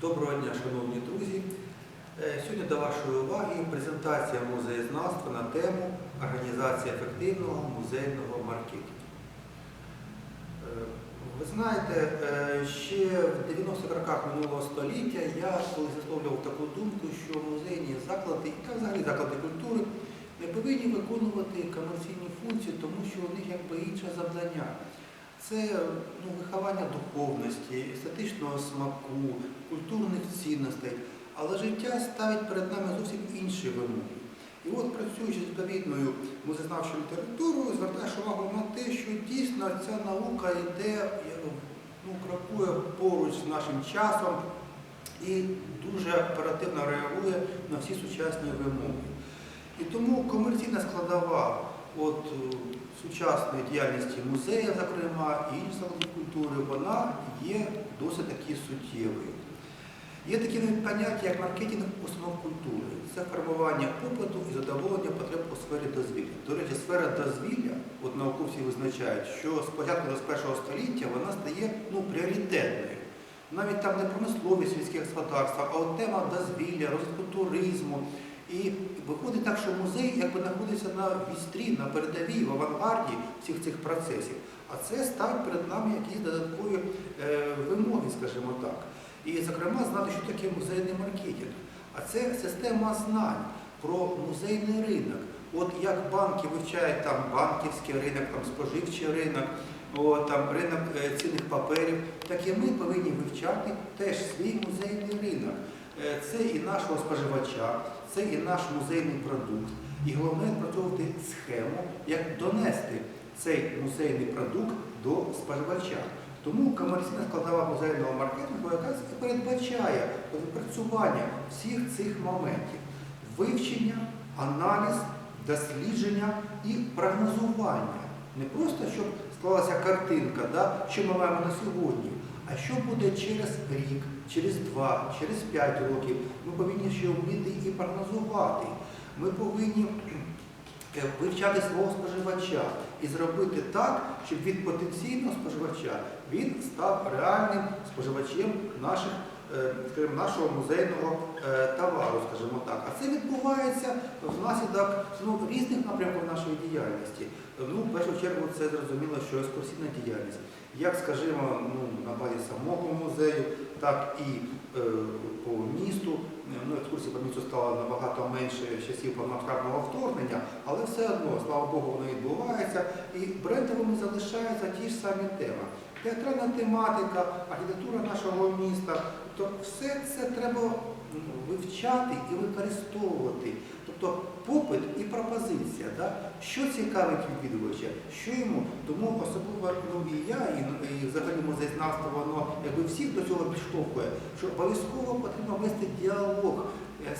Доброго дня, шановні друзі. Е, Сьогодні до вашої уваги презентація музеєзнавства на тему Організація ефективного музейного маркетингу. Е, Ви знаєте, е, ще в 90-х роках минулого століття я колись висловлював таку думку, що музейні заклади та взагалі заклади культури не повинні виконувати комерційні функції, тому що у них якби інше завдання. Це ну, виховання духовності, естетичного смаку, культурних цінностей. Але життя ставить перед нами зовсім інші вимоги. І от працюючи з відповідною музезнавчою літературою, звертаєш увагу на те, що дійсно ця наука йде, ну, крокує поруч з нашим часом і дуже оперативно реагує на всі сучасні вимоги. І тому комерційна складова от, е, сучасної діяльності музею, зокрема, і інших культури, вона є досить таки суттєвою. Є такі поняття, як маркетинг установ культури. Це формування попиту і задоволення потреб у сфері дозвілля. До речі, сфера дозвілля, от науковці визначають, що з початку 21 століття вона стає ну, пріоритетною. Навіть там не промисловість сільське господарство, а от тема дозвілля, розвитку туризму. І виходить так, що музей якби знаходиться на вістрі, на передовій, в авангарді всіх цих процесів. А це ставить перед нами якісь додаткові е, вимоги, скажімо так. І, зокрема, знати, що таке музейний маркетинг. А це система знань про музейний ринок. От як банки вивчають там банківський ринок, там споживчий ринок, о, там ринок е, цінних паперів, так і ми повинні вивчати теж свій музейний ринок. Е, Це і нашого споживача, це і наш музейний продукт. І головне відпрацьовувати схему, як донести цей музейний продукт до споживача. Тому комерційна складова музейного маркетингу якраз і передбачає відпрацювання всіх цих моментів: вивчення, аналіз, дослідження і прогнозування. Не просто щоб склалася картинка, да, що ми маємо на сьогодні, а що буде через рік, через два, через п'ять років. Ми повинні ще вміти і прогнозувати. Ми повинні е, вивчати свого споживача і зробити так, щоб від потенційного споживача він став реальним споживачем наших, е, скажімо, нашого музейного е, товару, скажімо так. А це відбувається внаслідок ну, різних напрямків нашої діяльності. Ну, в першу чергу, це зрозуміло, що екскурсійна діяльність, як, скажімо, ну, на базі самого музею, так і е, по місту. Ну, екскурсій по місту стало набагато менше часів повномасштабного вторгнення, але все одно, слава Богу, воно відбувається. І брендовими залишаються ті ж самі теми. Театральна тематика, архітектура нашого міста. Тобто все це треба ну, вивчати і використовувати. Тобто попит і пропозиція. Да? Що цікавить відвідувача, що йому. Тому особливо ну, і я, і, і взагалі музейзнавство, воно якби всіх до цього підштовхує, що обов'язково потрібно вести діалог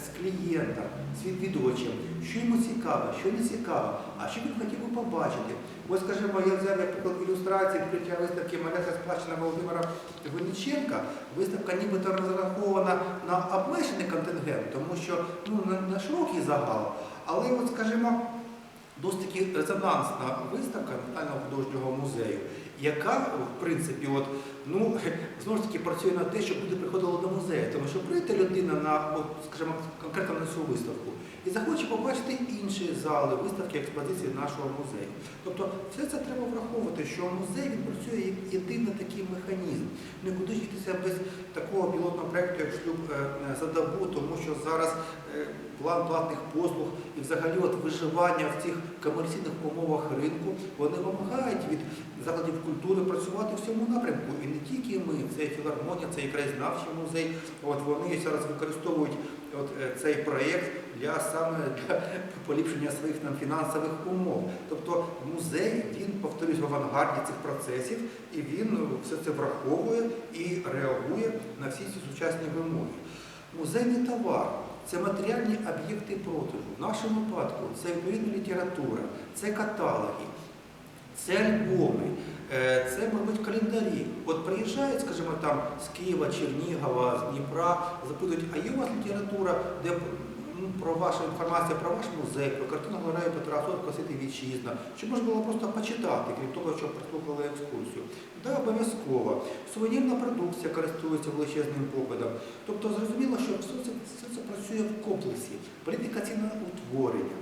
з клієнтом, з відвідувачем, що йому цікаво, що не цікаво, а що він хотів би побачити. Ось, скажімо, я взяв як приклад ілюстрації відкриття виставки Малята сплачена Володимира Винниченка. Виставка нібито розрахована на обмежений контингент, тому що ну, на, на широкий загал. Але, от, скажімо, досить таки резонансна виставка Національного художнього музею, яка, в принципі, от, ну, знову ж таки працює на те, щоб люди приходили до музею. Тому що прийде людина на, от, скажімо, конкретно на цю виставку і захоче побачити інші зали, виставки, експозиції нашого музею. Тобто все це треба враховувати, що музей він працює як єдиний такий механізм. Нікуди житися без такого пілотного проєкту, як шлюб е, за добу, тому що зараз е, план платних послуг і взагалі от виживання в цих комерційних умовах ринку, вони вимагають від закладів культури працювати в цьому напрямку. І не тільки ми, це і філармонія, це і краєзнавчий музей. От вони зараз використовують от, е, цей проєкт для саме для поліпшення своїх там фінансових умов. Тобто музей, він, повторюсь, в авангарді цих процесів, і він ну, все це враховує і реагує на всі ці сучасні вимоги. Музейний товар це матеріальні об'єкти продажу. В нашому випадку це відповідна література, це каталоги, це альбоми, е, це, мабуть, календарі. От приїжджають, скажімо, там з Києва, Чернігова, з Дніпра, запитують, а є у вас література, де ну, про вашу інформацію про ваш музей, про картину галерею Петра Сотка «Світи Вітчизна, щоб можна було просто почитати, крім того, що прослухали екскурсію. Да, обов'язково. Сувенірна продукція користується величезним попитом. Тобто зрозуміло, що все це, все це працює в комплексі. Політика ціноутворення,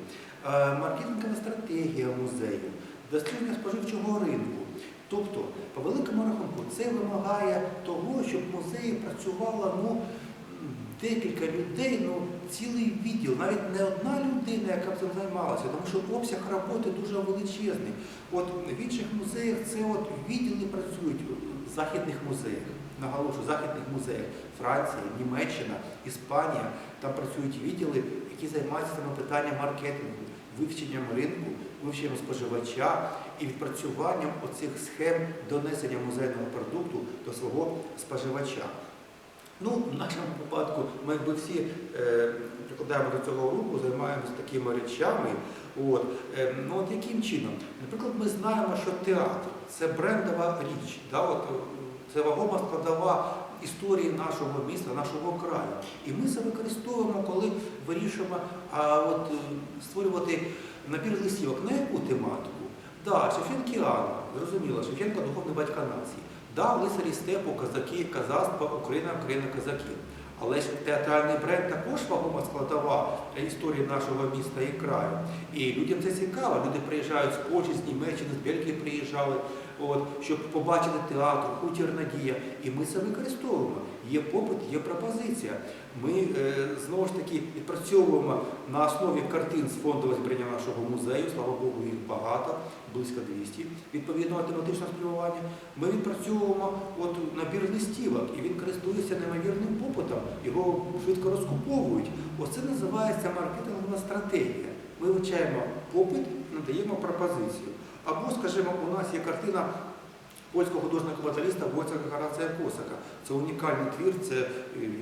е, маркетингова стратегія музею, дослідження споживчого ринку. Тобто, по великому рахунку, це вимагає того, щоб в музеї працювало ну, декілька людей, ну, цілий відділ, навіть не одна людина, яка б цим займалася, тому що обсяг роботи дуже величезний. От в інших музеях це от відділи працюють в західних музеях. Наголошую, західних музеях Франція, Німеччина, Іспанія. Там працюють відділи, які займаються саме питанням маркетингу, вивченням ринку, вивченням споживача і відпрацюванням оцих схем донесення музейного продукту до свого споживача. Ну, в нашому випадку ми якби всі е, прикладаємо до цього руку, займаємося такими речами. От, е, ну, от яким чином? Наприклад, ми знаємо, що театр це брендова річ, да, от, е, це вагома складова історії нашого міста, нашого краю. І ми це використовуємо, коли вирішуємо а, от, е, створювати набір листівок. На яку тематику? Да, Шевченкіана, зрозуміло, Шевченко духовний батька нації. Да, лицарі степу, козаки, казацтва, Україна, Україна, козаки. Але ж театральний бренд також вагома складова історії нашого міста і краю. І людям це цікаво. Люди приїжджають з Польщі, з Німеччини, з Бельгії приїжджали, от, щоб побачити театр, хутір надія. І ми це використовуємо. Є попит, є пропозиція. Ми е, знову ж таки відпрацьовуємо на основі картин з фондового збирання нашого музею. Слава Богу, їх багато, близько 200 відповідного тематичного спрямування. Ми відпрацьовуємо от набір листівок, і він користується неймовірним попитом, його швидко розкуповують. Оце називається маркетингова стратегія. Ми вивчаємо попит, надаємо пропозицію. Або, скажімо, у нас є картина польського художника-баталіста Войцеха Гарація Косака. Це унікальний твір, це е,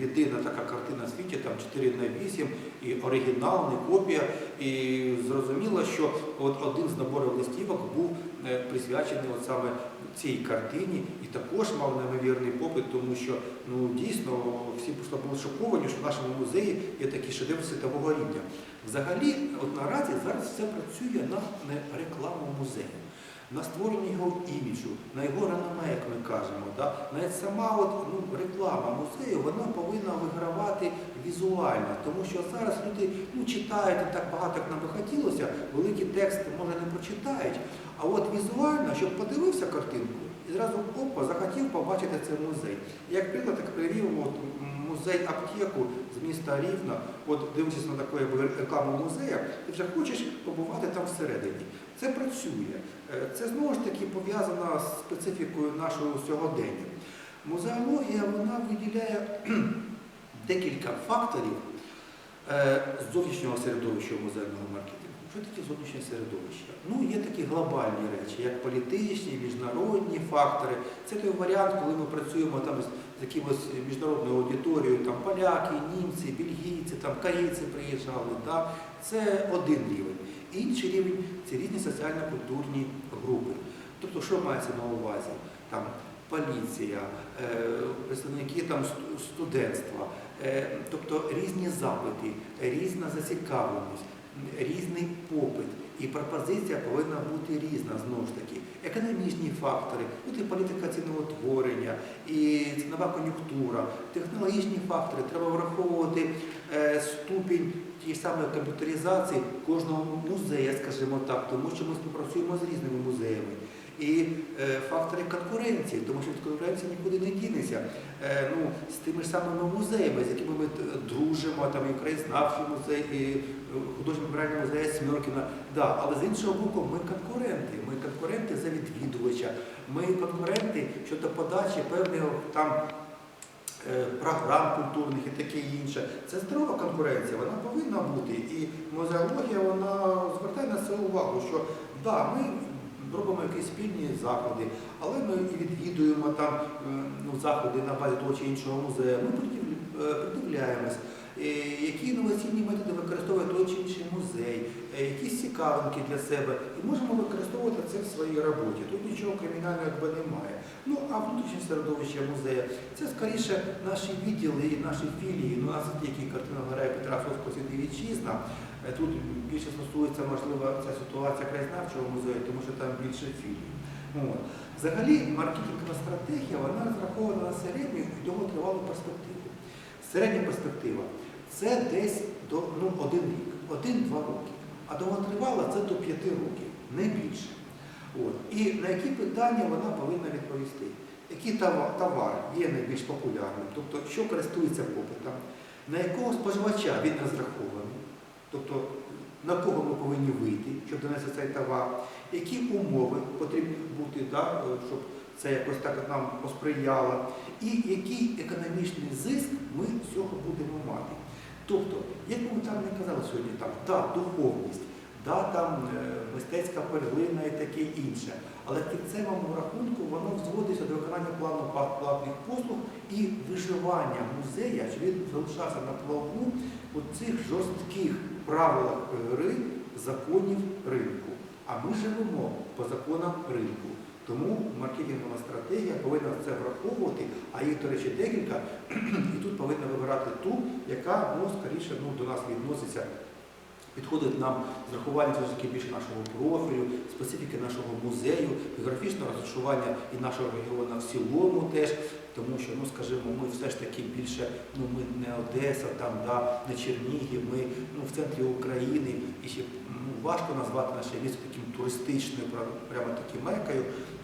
єдина така картина в світі, там 4 на 8, і оригінал, не копія. І зрозуміло, що от один з наборів листівок був е, присвячений от саме цій картині і також мав неймовірний попит, тому що ну дійсно всі просто були шоковані, що в нашому музеї є такий шедевр світового рівня. Взагалі, от наразі зараз все працює на рекламу музею, на створення його іміджу, на його реноме, як ми кажемо. Да? Навіть сама от, ну, реклама музею вона повинна вигравати візуально, тому що зараз люди ну, читають так багато, як нам би хотілося, великі тексти може не прочитають. А от візуально, щоб подивився картинку, і зразу опа, захотів побачити цей музей. Як приклад, так привів музей аптеку з міста Рівна, от дивлячись на таку рекламу музею, ти вже хочеш побувати там всередині. Це працює. Е, Це знову ж таки пов'язано з специфікою нашого сьогодення. Музеологія вона виділяє декілька факторів е, зовнішнього середовища музейного маркетингу. Що таке зовнішнє середовище? Ну, є такі глобальні речі, як політичні, міжнародні фактори. Це той варіант, коли ми працюємо там з з якимось міжнародною аудиторією, там поляки, німці, бельгійці, там корейці приїжджали. Да? Це один рівень. Інший рівень це різні соціально-культурні групи. Тобто, що мається на увазі? Там поліція, е, представники там студентства, е, тобто різні запити, різна зацікавленість, різний попит. І пропозиція повинна бути різна знову ж таки. Економічні фактори, тут і політика ціноутворення, і цінова кон'юнктура, технологічні фактори, треба враховувати е, ступінь тієї самої комп'ютеризації кожного музея, скажімо так, тому що ми співпрацюємо з різними музеями. І е, фактори конкуренції, тому що від нікуди не дінеться. Е, ну, з тими ж самими музеями, з якими ми дружимо, там і краєзнавчий музей, і е, художньо меморіальний музей Сміркіна. Да, але з іншого боку, ми конкуренти. Ми конкуренти за відвідувача, ми конкуренти щодо подачі певних там. Програм культурних і таке інше. Це здорова конкуренція, вона повинна бути. І музеологія вона звертає на це увагу, що да, ми робимо якісь спільні заходи, але ми і відвідуємо там е, ну, заходи на базі того чи іншого музею. Ми е, придивляємось. е, які інноваційні методи використовує той чи інший музей, якісь цікавинки для себе. І можемо використовувати це в своїй роботі. Тут нічого кримінального якби немає. Ну, а внутрішнє середовище музею це скоріше наші відділи, і наші філії. Ну, у нас є які картина галерея Петра Фоско «Світ вітчизна. Е, Тут більше стосується, можливо, ця ситуація краєзнавчого музею, тому що там більше філій. От. Взагалі, маркетингова стратегія вона розрахована на середню і довготривалу перспективу. Середня перспектива це десь до ну, один рік, один-два роки. А довготривала це до п'яти років, не більше. От. І на які питання вона повинна відповісти? Товар, товар є найбільш популярним, тобто що користується попитом, на якого споживача він розрахований, тобто на кого ми повинні вийти, щоб донести цей товар, які умови потрібні бути, да, е, щоб це якось так нам посприяло, і який економічний зиск ми з цього будемо мати. Тобто, як ми там не казали сьогодні, там, да, духовність, да, там е, мистецька перлина і таке інше, але в кінцевому рахунку воно зводиться до виконання плану платних послуг і виживання музея, щоб він залишався на плаву у цих жорстких правилах гри законів ринку. А ми живемо по законам ринку. Тому маркетингова стратегія повинна це враховувати, а їх, до речі, декілька, і тут повинна вибирати ту, яка ну, скоріше ну, до нас відноситься, підходить нам з рахуванням все ж таки більше нашого профілю, специфіки нашого музею, географічного розташування і нашого регіону в цілому теж, тому що, ну скажімо, ми все ж таки більше, ну ми не Одеса, там, да, не Чернігів, ми ну, в центрі України і ще ну, важко назвати наше місто таким туристичною, прямо таким мекою.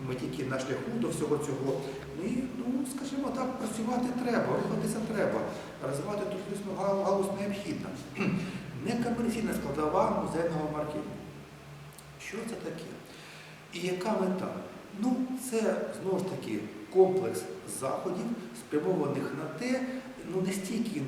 Ми тільки на шляху до всього цього. Ну і, ну, скажімо так, працювати треба, рухатися треба, розвивати туристичну галузь необхідно. Некомерційна складова музейного маркетингу. Що це таке? І яка мета? Ну, це знову ж таки комплекс заходів, спрямованих на те, ну не стільки,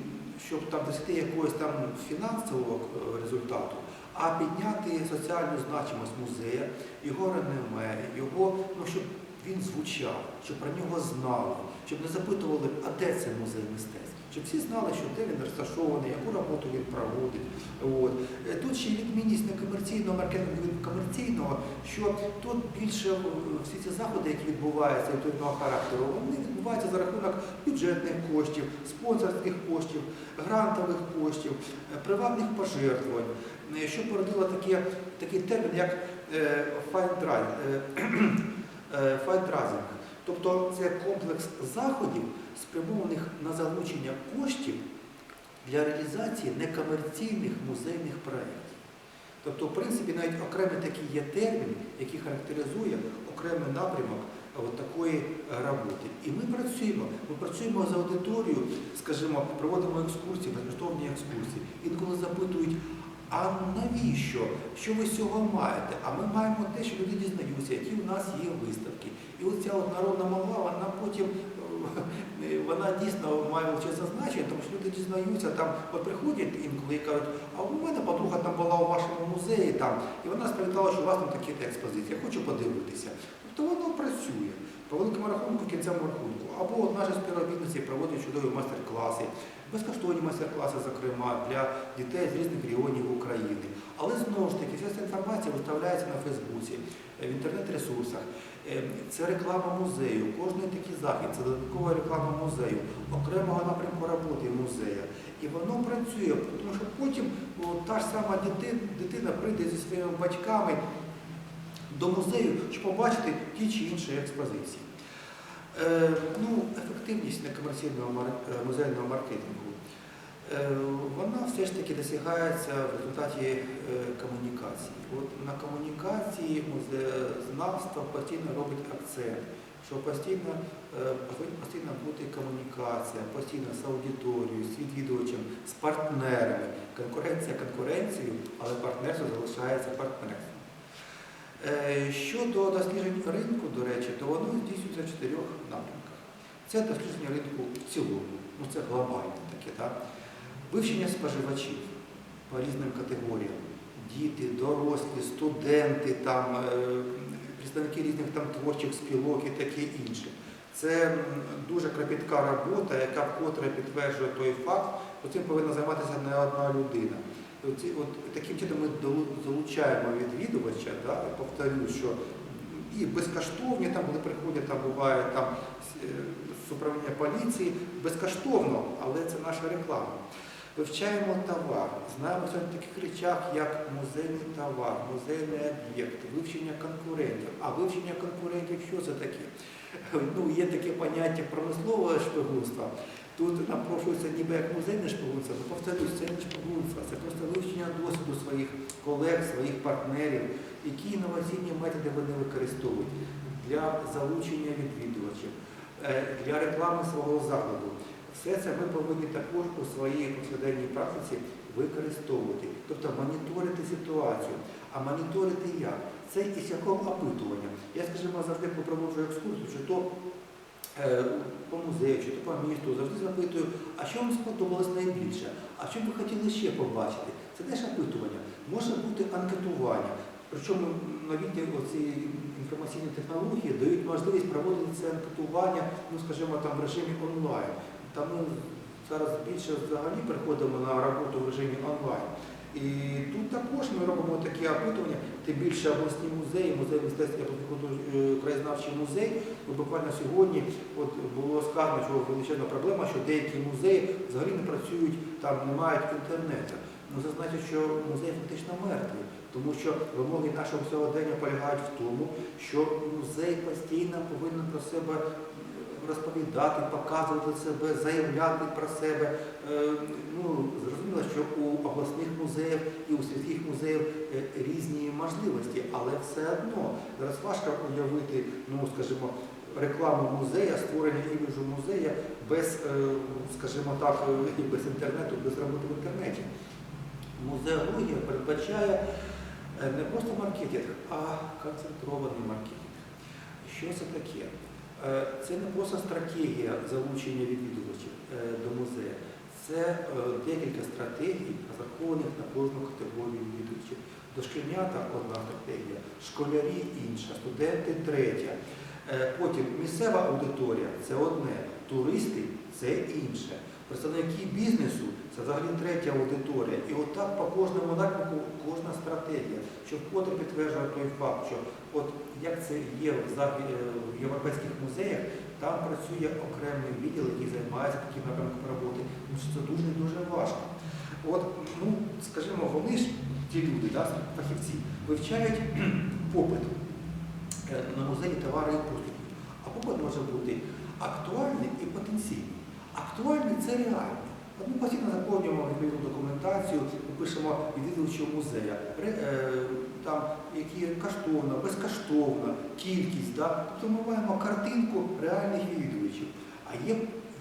щоб там досягти якогось там фінансового е, результату, а підняти соціальну значимость музея, його реноме, його, ну щоб він звучав, щоб про нього знали, щоб не запитували, а де це музей мистецтв. Щоб всі знали, що де він розташований, яку роботу він проводить. От. Е, Тут ще відмінність некомерційного маркетингу комерційного, що тут більше е, всі ці заходи, які відбуваються відповідного характеру, вони відбуваються за рахунок бюджетних коштів, спонсорських коштів, грантових коштів, е, приватних пожертвувань, що породило таке, такий термін, як е, Тобто це комплекс заходів, спрямованих на залучення коштів для реалізації некомерційних музейних проєктів. Тобто, в принципі, навіть окремий такий є термін, який характеризує окремий напрямок от такої е, роботи. І ми працюємо. Ми працюємо з аудиторією, скажімо, проводимо екскурсії, безкоштовні екскурсії. Інколи запитують, а навіщо? Що ви з цього маєте? А ми маємо те, що люди дізнаються, які у нас є виставки. І от ця от народна мова, вона потім е, вона дійсно має величезне значення, тому що люди дізнаються, там от приходять інколи і кажуть, а у мене подруга там була у вашому музеї, там, і вона сповідала, що у вас там такі експозиції, я хочу подивитися. Тобто воно працює. По великому рахунку, кінцевому рахунку. Або наші співробітниці проводять чудові майстер-класи, безкоштовні майстер-класи, зокрема, для дітей з різних регіонів України. Але знову ж таки, вся ця інформація виставляється на Фейсбуці, в інтернет-ресурсах. Е, Це реклама музею, кожний такий захід, це додаткова реклама музею, окремого напрямку роботи музею. І воно працює, тому що потім о, та ж сама дитина, дитина прийде зі своїми батьками до музею, щоб побачити ті чи інші експозиції. Е, ну, ефективність некомерційного е, музейного маркетингу. Е, Вона все ж таки досягається в результаті е, комунікації. От на комунікації музеєзнавство постійно робить акцент, що постійно е, постійно бути комунікація, постійно з аудиторією, з відвідувачем, з партнерами. Конкуренція конкуренцією, але партнерство залишається партнерством. Е, Щодо досліджень ринку, до речі, то воно здійснюється в чотирьох напрямках. Це дослідження ринку в цілому, ну це глобальне таке, так? Вивчення споживачів по різним категоріям. Діти, дорослі, студенти, там, е, представники різних там, творчих спілок і таке інше. Це дуже кропітка робота, яка вкотре підтверджує той факт, що цим повинна займатися не одна людина. Оці- От, таким чином ми залучаємо відвідувача, да, і повторюю, що і безкоштовні, там, коли приходять, там буває там, е, з управління поліції, безкоштовно, але це наша реклама. Вивчаємо товар, знаємо сьогодні таких речах, як музейний товар, музейний об'єкт, вивчення конкурентів. А вивчення конкурентів що це таке? Ну, є таке поняття промислового шпигунства. Тут напрошується ніби як музейне шпигунство, але повторюсь, це не це просто вивчення досвіду своїх колег, своїх партнерів, які інноваційні методи вони використовують для залучення відвідувачів, е, для реклами свого закладу. Все це ми повинні також у своїй повсякденній практиці використовувати, тобто моніторити ситуацію. А моніторити як? Це і шляхом опитування. Я, скажімо, завжди коли проводжу екскурсію, чи то по музею, чи то по місту, завжди запитую, а що вам сподобалось найбільше? А що б ви хотіли ще побачити? Це теж опитування. Може бути анкетування. Причому новітні оці інформаційні технології дають можливість проводити це анкетування, ну скажімо, там в режимі онлайн. Там ми зараз більше взагалі приходимо на роботу в режимі онлайн. І тут також ми робимо такі опитування, тим більше обласні музеї, музей мистецтва е, краєзнавчий музей. Бо буквально сьогодні от було сказано, що величезна проблема, що деякі музеї взагалі не працюють, там не мають інтернету. Ну це значить, що музей фактично мертвий, тому що вимоги нашого сьогодення полягають в тому, що музей постійно повинен про себе розповідати, показувати себе, заявляти про себе. Е, Ну, зрозуміло, що у обласних музеїв і у сільських музеїв е, різні можливості, але все одно зараз важко уявити, ну скажімо, рекламу музея, створення іміджу музея без, е, скажімо так, без інтернету, без роботи в інтернеті. Музеологія передбачає не просто маркетинг, а концентрований маркетинг. Що це таке? Е, Це не просто стратегія залучення відвідувачів е, до музею. Це е, декілька стратегій, розрахованих на кожну категорію відвідувачів. Дошкільнята одна стратегія, школярі інша, студенти третя. Потім місцева аудиторія це одне, туристи це інше. Представники бізнесу це взагалі третя аудиторія. І отак по кожному напрямку кожна стратегія, що вкотре підтверджує той факт, що от як це є в е, в європейських музеях, там працює окремий відділ, який займається таким напрямком роботи. Ну, що це дуже і дуже важко. От, ну, скажімо, вони ж ті люди, да, фахівці, вивчають попит е, на музеї товари і послуги. А попит може бути актуальний і потенційний. Актуальний це реальний. Ми постійно заповнюємо відповідну документацію, пишемо відвідувачів музея, е, там, які коштовна, безкоштовна, кількість. Да? Тобто ми маємо картинку реальних відвідувачів. А є,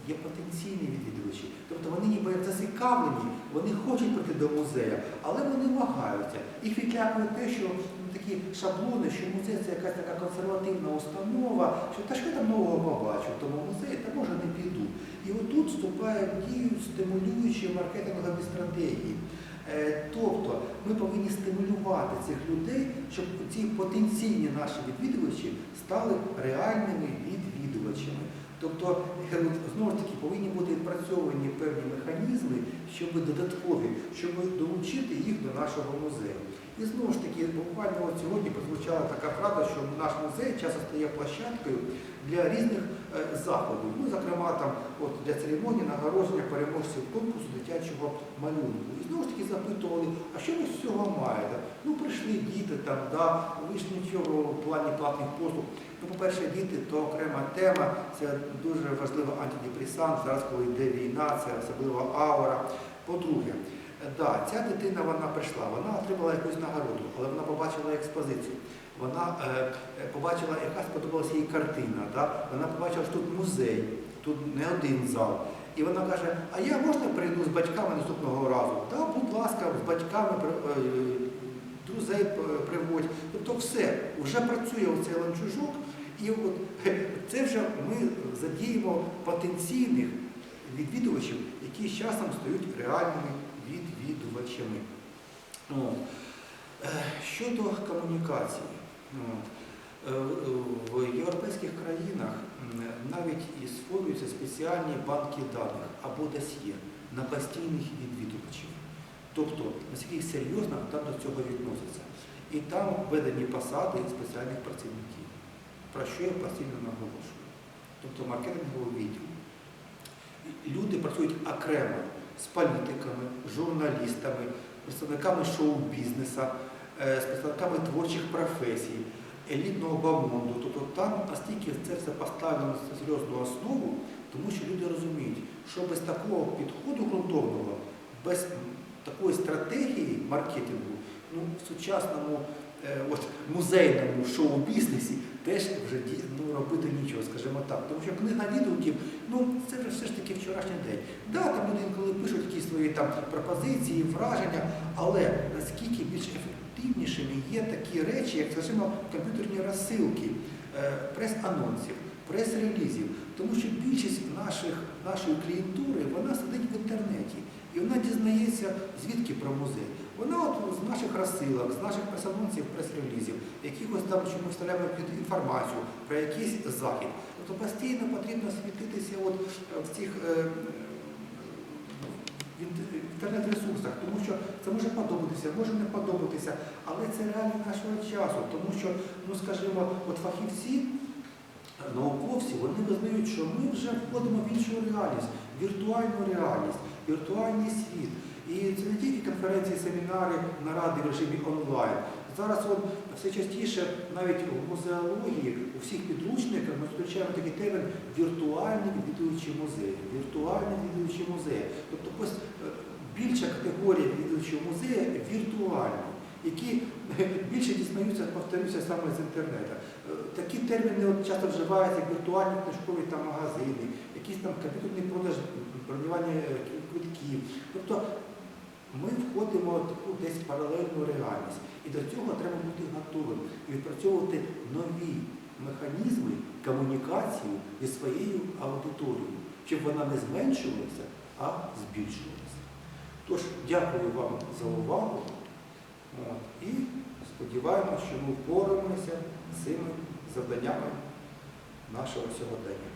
є потенційні відвідувачі. Тобто вони ніби зацікавлені, вони хочуть прийти до музею, але вони вагаються. Їх відлякує те, що такі шаблони, що музей це якась така консервативна установа, що та що там нового побачу, в тому музеї, та може не піду. І отут вступає в дію стимулюючі маркетингові стратегії. Е, Тобто ми повинні стимулювати цих людей, щоб ці потенційні наші відвідувачі стали реальними відвідувачами. Тобто, знову ж таки, повинні бути відпрацьовані певні механізми, щоб додаткові, щоб долучити їх до нашого музею. І знову ж таки, буквально от сьогодні прозвучала така фраза, що наш музей часто стає площадкою для різних е, заходів. Ну, зокрема, там, от, для церемонії нагородження переможців конкурсу дитячого малюнку. І знову ж таки запитували, а що ви з цього маєте? Ну, прийшли діти там, да, ви ж нічого в плані платних послуг. Ну, по-перше, діти то окрема тема, це дуже важливий антидепресант, зараз, коли йде війна, це особлива аура. По-друге, Да, ця дитина вона прийшла, вона отримала якусь нагороду, але вона побачила експозицію. Вона е, е, побачила, яка сподобалася їй картина. Да? Вона побачила, що тут музей, тут не один зал. І вона каже, а я можна прийду з батьками наступного разу? Да, будь ласка, з батьками е, друзей приводь. Тобто все, вже працює оцей ланцюжок, і от е, це вже ми задіємо потенційних відвідувачів, які з часом стають реальними відвідувачами. Е, Щодо комунікації, е, в європейських країнах навіть і створюються спеціальні банки даних або досьє на постійних відвідувачів. Тобто, наскільки серйозно там до цього відноситься. І там введені посади спеціальних працівників, про що я постійно наголошую. Тобто маркетинговий відділ. Люди працюють окремо з політиками, журналістами, представниками шоу-бізнесу, е, з представниками творчих професій, елітного бамонду. Тобто там настільки це все поставлено на серйозну основу, тому що люди розуміють, що без такого підходу ґрунтовного, без такої стратегії маркетингу, ну, в сучасному е, от, музейному шоу-бізнесі теж вже ну, робити нічого, скажімо так. Тому що книга відгуків, ну це вже все ж таки вчорашній день. Да, там люди інколи пишуть якісь свої там пропозиції, враження, але наскільки більш ефективнішими є такі речі, як скажімо, комп'ютерні розсилки, е, прес-анонсів, прес-релізів. Тому що більшість наших, нашої клієнтури вона сидить в інтернеті і вона дізнається, звідки про музей. Вона от з наших розсилок, з наших прес-анонсів, прес-релізів, якихось там, що ми вставляємо інформацію про якийсь захід. Тобто постійно потрібно світитися от е, в цих е, інтернет-ресурсах, тому що це може подобатися, може не подобатися, але це реалії нашого часу, тому що, ну скажімо, от фахівці, науковці, вони визнають, що ми вже входимо в іншу реальність, віртуальну реальність, віртуальний світ. І це не тільки конференції, семінари, наради в режимі онлайн. Зараз от все частіше навіть в музеології, у всіх підручниках ми зустрічаємо такий термін віртуальні відвідувачі музею. Віртуальні відвідувачі музею. Тобто е, більша категорія відвідувачів музею віртуальні, які більше дізнаються, повторюся, саме з інтернету. Е, Такі терміни от часто вживаються, як віртуальні книжкові там магазини, якісь там комп'ютерний продаж бронювання е, квитків. Тобто ми входимо в таку десь паралельну реальність. І до цього треба бути готовим і відпрацьовувати нові механізми комунікації зі своєю аудиторією, щоб вона не зменшувалася, а збільшувалася. Тож, дякую вам за увагу і сподіваємося, що ми впораємося з цими завданнями нашого сьогодення.